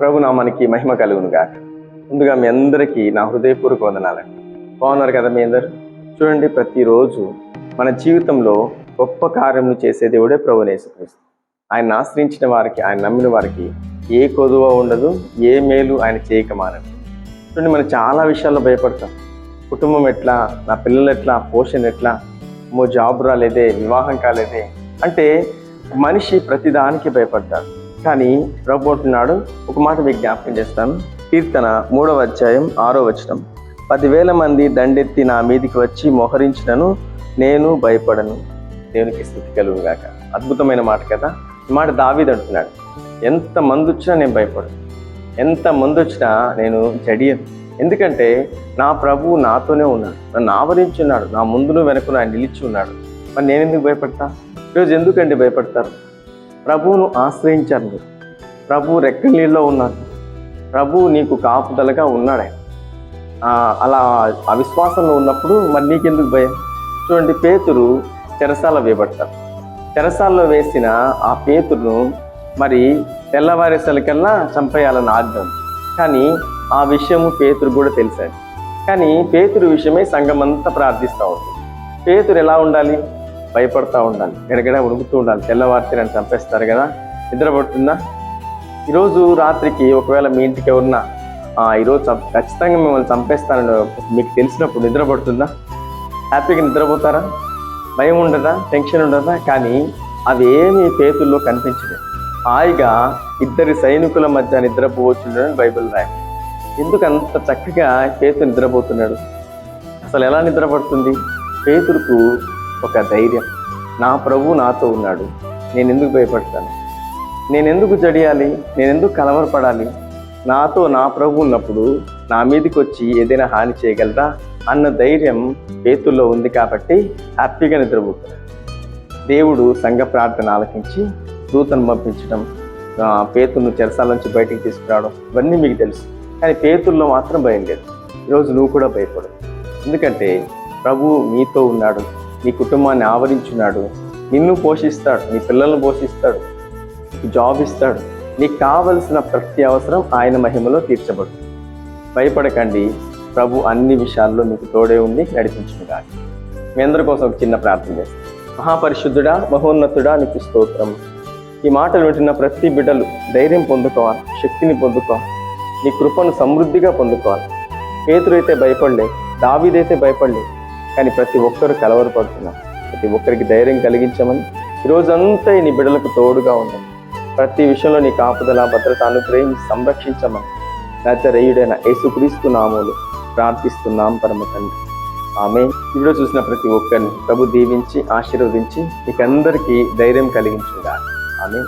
ప్రభు నామానికి మహిమ కలుగును గాక. ముందుగా మీ అందరికీ నా హృదయపూర్వక వందనాలండి. బాగున్నారు కదా మీ అందరు? చూడండి ప్రతిరోజు మన జీవితంలో గొప్ప కార్యములు చేసే దేవుడే ప్రభు ఆయన ఆశ్రయించిన వారికి ఆయన నమ్మిన వారికి ఏ కొదువ ఉండదు ఏ మేలు ఆయన చేయక మానదు చూడండి మనం చాలా విషయాల్లో భయపడతాం. కుటుంబం ఎట్లా నా పిల్లలు ఎట్లా పోషణ ఎట్లా మో జాబ్ రాలేదే వివాహం కాలేదే. అంటే మనిషి ప్రతిదానికి భయపడతాడు. కానీ ప్రభు అంటున్నాడు ఒక మాట మీకు జ్ఞాపకం చేస్తాను. కీర్తన మూడవ అధ్యాయం ఆరో వచనం. పదివేల మంది దండెత్తి నా మీదికి వచ్చి మోహరించినను నేను భయపడను. దేవునికి స్థితి కలుగుగాక అద్భుతమైన మాట కదా. ఈ మాట దావీది అంటున్నాడు. ఎంత మంది వచ్చినా నేను భయపడను. ఎంత మంది వచ్చినా నేను జడియను. ఎందుకంటే నా ప్రభువు నాతోనే ఉన్నాడు. నన్ను ఆవరించున్నాడు నా ముందును వెనకును ఆయన నిలిచి ఉన్నాడు. మరి నేను ఎందుకు భయపడతా? ఈరోజు ఎందుకండి భయపడతారు? ప్రభువును ఆశ్రయించారు ప్రభు ప్రభువు రెక్క నీళ్ళలో ఉన్నారు నీకు కాపుదలగా ఉన్నాడే. అలా అవిశ్వాసంలో ఉన్నప్పుడు మరి నీకెందుకు భయం? చూడండి పేతురు చెరసాల వేయబడతారు చెరసాల్లో వేసిన ఆ పేతురును మరి తెల్లవారేసరికల్లా చంపేయాలని ఆజ్ఞ కానీ ఆ విషయము పేతురు కూడా తెలిసాడు. కానీ పేతురు విషయమే సంఘమంతా అంతా ప్రార్థిస్తూ ఉంటుంది పేతురు ఎలా ఉండాలి? భయపడతా ఉండాలి గడగడ ఉడుకుతూ ఉండాలి తెల్లవారితే నన్ను చంపేస్తారు కదా. నిద్రపడుతుందా? ఈరోజు రాత్రికి ఒకవేళ మీ ఇంటికి ఎవరన్నా "ఆ, ఈరోజు ఖచ్చితంగా మిమ్మల్ని చంపేస్తానని మీకు తెలిసినప్పుడు నిద్రపడుతుందా? హ్యాపీగా నిద్రపోతారా? భయం ఉండదా? టెన్షన్ ఉండదా? కానీ అవేమీ పేతుల్లో కనిపించలేదు. హాయిగా ఇద్దరి సైనికుల మధ్య నిద్రపోవచ్చుండని బైబిల్ రాయ. ఎందుకు అంత చక్కగా పేతు నిద్రపోతున్నాడు? అసలు ఎలా నిద్రపడుతుంది? పేతురుకు ఒక ధైర్యం. నా ప్రభు నాతో ఉన్నాడు. నేను ఎందుకు భయపడతాను? నేను ఎందుకు జడియాలి? నేను ఎందుకు కలవరపడాలి? నాతో నా ప్రభు ఉన్నప్పుడు నా మీదకి వచ్చి ఏదైనా హాని చేయగలరా? అన్న ధైర్యం పేతుల్లో ఉంది కాబట్టి హ్యాపీగా నిద్రపోతారు దేవుడు సంఘ ప్రార్థన ఆలకించి దూతను పంపించడం ఆ, పేతును చెరసాల నుంచి బయటికి తీసుకురావడం ఇవన్నీ మీకు తెలుసు. కానీ పేతుల్లో మాత్రం భయం లేదు. ఈరోజు నువ్వు కూడా భయపడదు ఎందుకంటే ప్రభు మీతో ఉన్నాడు. నీ కుటుంబాన్ని ఆవరించున్నాడు. నిన్ను పోషిస్తాడు. నీ పిల్లలను పోషిస్తాడు. నీకు జాబ్ ఇస్తాడు. నీకు కావలసిన ప్రతి అవసరం ఆయన మహిమలో తీర్చబడు. భయపడకండి. ప్రభు అన్ని విషయాల్లో మీకు తోడే ఉండి నడిపించుగా మీ అందరి కోసం ఒక చిన్న ప్రార్థన చేస్తాను మహాపరిశుద్ధుడా మహోన్నతుడా నీకు స్తోత్రం. ఈ మాటలు వింటున్న ప్రతి బిడ్డలు ధైర్యం పొందుకోవాలి. శక్తిని పొందుకోవాలి. నీ కృపను సమృద్ధిగా పొందుకోవాలి. పేతురైతే భయపడలేదు దావీదైతే భయపడలేదు కానీ ప్రతి ఒక్కరు కలవరపడుతున్నారు. ప్రతి ఒక్కరికి ధైర్యం కలిగించమని ఈ రోజంతా నీ బిడ్డలకు తోడుగా ఉండండి. ప్రతి విషయంలో నీ కాపుదల భద్రత అనుగ్రహం సంరక్షించమని. నచరేయుడైన యేసుక్రీస్తు నామూలు ప్రార్థిస్తున్నాం పరమ తండ్రి. ఆమె ఇప్పుడు చూసిన ప్రతి ఒక్కరిని ప్రభు దీవించి ఆశీర్వదించి మీకందరికీ ధైర్యం కలిగించుగా ఆమె